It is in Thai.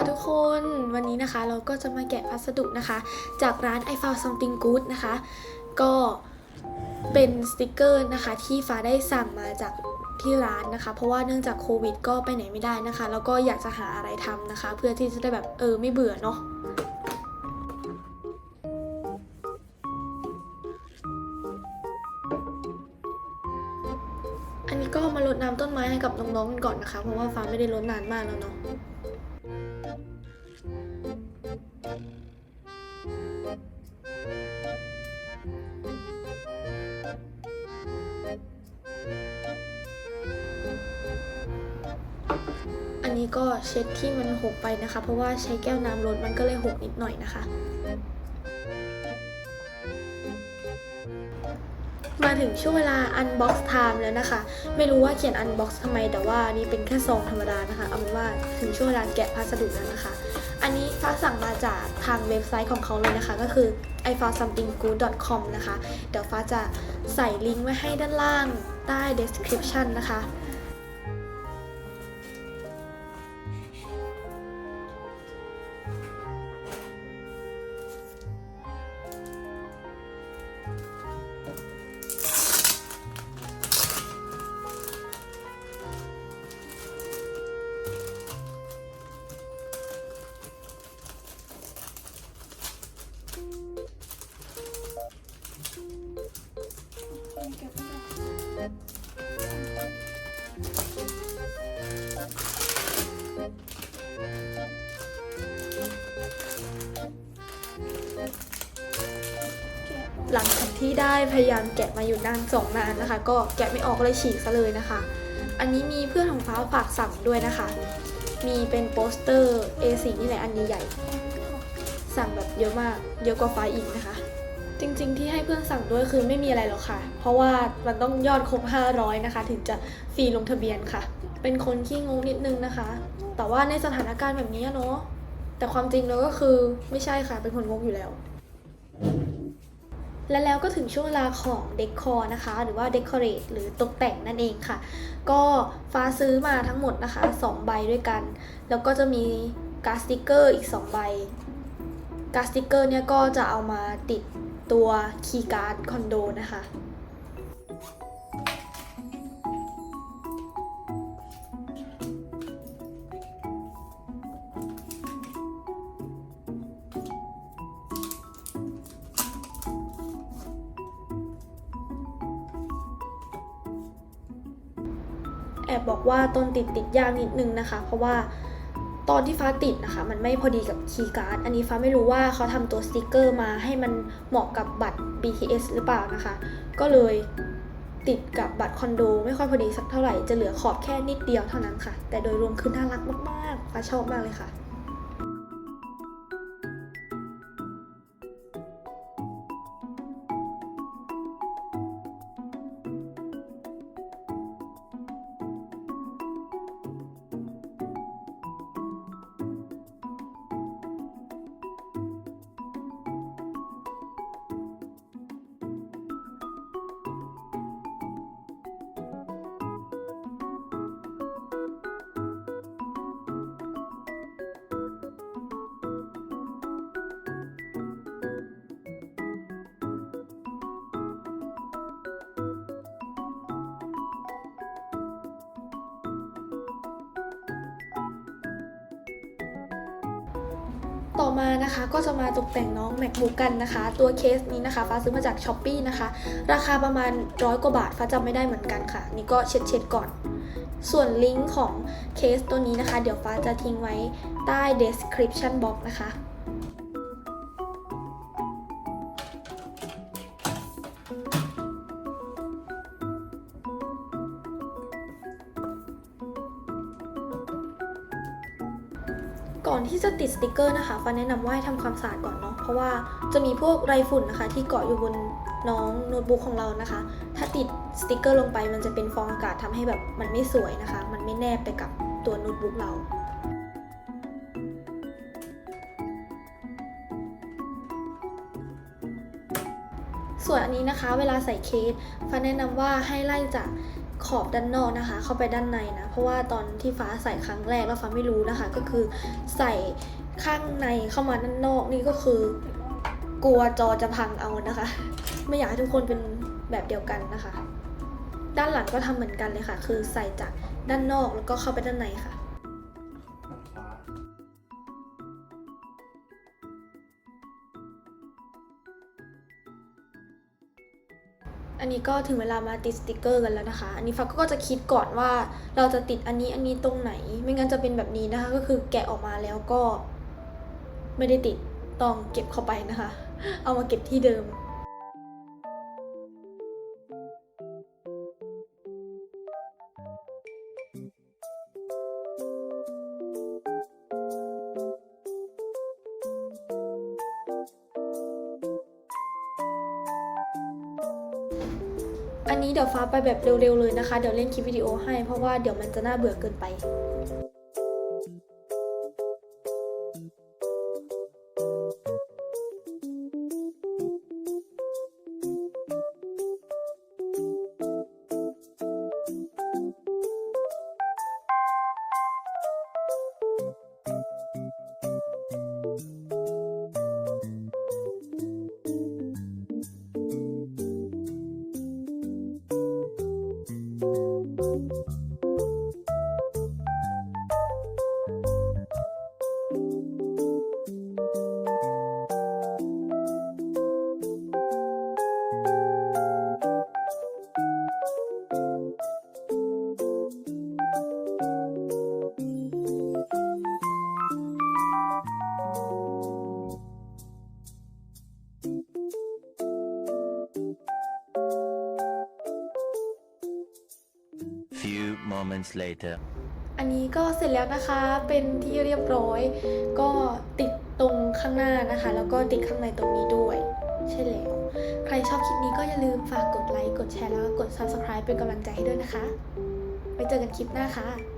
ค่ะทุกคนวันนี้นะคะเราก็จะมาแกะพัสดุนะคะ จากร้าน I found something good นะคะ ก็เป็นสติกเกอร์นะคะ ที่ฟ้าได้สั่งมาจากที่ร้านนะคะ เพราะว่าเนื่องจากโควิด ก็ไปไหนไม่ได้นะคะ แล้วก็อยากจะหาอะไรทำนะคะ เพื่อที่จะได้แบบเออไม่เบื่อเนาะอันนี้ก็มารดน้ำต้นไม้ให้กับน้องๆกันก่อนนะคะ เพราะว่าฟ้าไม่ได้รดนานมากแล้วเนาะ อันนี้ก็เช็ดที่มันหกไปนะคะ เพราะว่าใช้แก้วน้ำล้นมันก็เลยหกนิดหน่อยนะคะ มาถึงช่วงเวลา unbox time แล้วนะคะ ไม่รู้ว่าเขียน unbox ทำไมแต่ว่านี่เป็นแค่ซองธรรมดานะคะ เอาเป็นว่าถึงช่วงเวลาแกะพัสดุแล้วนะคะ อันนี้ฟ้าสั่งมาจากทางเว็บไซต์ของเขาเลยนะคะ ก็คือ i found something good com นะคะ เดี๋ยวฟ้าจะใส่ลิงก์ไว้ให้ด้านล่างใต้ description นะคะ ที่ได้พยายามแกะมาอยู่นานสองนานนะคะ ก็แกะไม่ออกเลยฉีกซะเลยนะคะ อันนี้มีเพื่อนของฟ้าฝากสั่งด้วยนะคะ มีเป็นโปสเตอร์ A4 นี่แหละอันใหญ่ๆสั่งแบบเยอะมากเยอะกว่าฟ้าอีกนะคะ จริงๆที่ให้เพื่อนสั่งด้วยคือไม่มีอะไรหรอกค่ะ เพราะว่ามันต้องยอดครบ 500 นะคะ ถึงจะฟรีลงทะเบียนค่ะ เป็นคนขี้งงนิดนึงนะคะ แต่ว่าในสถานการณ์แบบนี้เนาะแต่ความจริงแล้วก็คือไม่ใช่ค่ะเป็นคนงกอยู่แล้ว และแล้วก็ถึงช่วงเวลาของเดคอร์นะคะ หรือว่าเดคอเรทหรือตกแต่งนั่นเองค่ะ ก็ฟ้าซื้อมาทั้งหมดนะคะ 2 ใบด้วยกัน แล้วก็จะมีการสติกเกอร์อีก 2 ใบการสติกเกอร์เนี่ยก็จะเอามาติดตัวคีย์การ์ดคอนโดนะคะ แอบบอกว่าต้นติดติดยากนิดนึงนะคะ เพราะว่าตอนที่ฟ้าติดนะคะ มันไม่พอดีกับคีย์การ์ดอันนี้ฟ้าไม่รู้ว่าเขาทำตัวสติกเกอร์มาให้มันเหมาะกับบัตร BTS หรือเปล่านะคะ ก็เลยติดกับบัตรคอนโด ไม่ค่อยพอดีสักเท่าไหร่ จะเหลือขอบแค่นิดเดียวเท่านั้นค่ะ แต่โดยรวมคือน่ารักมากๆฟ้าชอบมากเลยค่ะ ต่อมานะคะก็จะมาตกแต่งน้อง MacBook กันนะคะ ตัวเคสนี้นะคะฟ้าซื้อมาจาก s h อ p e e นะคะ ราคาประมาณร้อยกว่าบาทฟ้าจำไม่ได้เหมือนกันค่ะ นี่ก็เช็ดเช็ดก่อน ส่วนลิงก์ของเคสตัวนี้นะคะ เดี๋ยวฟ้าจะทิ้งไว้ใต้ description box นะคะ ก่อนที่จะติดสติกเกอร์นะคะฟ้าแนะนำว่าให้ทำความสะอาดก่อนเนาะเพราะว่าจะมีพวกไรฝุ่นนะคะ ที่เกาะอยู่บนน้องโน้ตบุ๊กของเรานะคะ ถ้าติดสติกเกอร์ลงไปมันจะเป็นฟองอากาศทำให้แบบมันไม่สวยนะคะ มันไม่แนบไปกับตัวโน้ตบุ๊กเราส่วนอันนี้นะคะเวลาใส่เคสฟ้าแนะนำว่าให้ไล่จาก ขอบด้านนอกนะคะ เข้าไปด้านในนะ เพราะว่าตอนที่ฟ้าใส่ครั้งแรกแล้วฟ้าไม่รู้นะคะ ก็คือใส่ข้างในเข้ามาด้านนอกนี่ก็คือกลัวจอจะพังเอานะคะ ไม่อยากให้ทุกคนเป็นแบบเดียวกันนะคะ ด้านหลังก็ทำเหมือนกันเลยค่ะ คือใส่จากด้านนอกแล้วก็เข้าไปด้านในค่ะ นี้ก็ถึงเวลามาติดสติกเกอร์กันแล้วนะคะ อันนี้ฟ้าก็จะคิดก่อนว่าเราจะติดอันนี้อันนี้ตรงไหน ไม่งั้นจะเป็นแบบนี้นะคะ ก็คือแกะออกมาแล้วก็ ไม่ได้ติดต้องเก็บเข้าไปนะคะ เอามาเก็บที่เดิม อันนี้เดี๋ยวฟ้าไปแบบเร็วๆเลยนะคะ เดี๋ยวเล่นคลิปวิดีโอให้เพราะว่าเดี๋ยวมันจะน่าเบื่อเกินไป Few moments later. อันนี้ก็เสร็จแล้วนะคะเป็นที่เรียบร้อย ก็ติดตรงข้างหน้านะคะ แล้วก็ติดข้างในตรงนี้ด้วย ใช่แล้ว ใครชอบคลิปนี้ก็อย่าลืมฝากกดไลค์ กดแชร์แล้วก็กด subscribe เป็นกำลังใจให้ด้วยนะคะ ไว้เจอกันคลิปหน้าค่ะ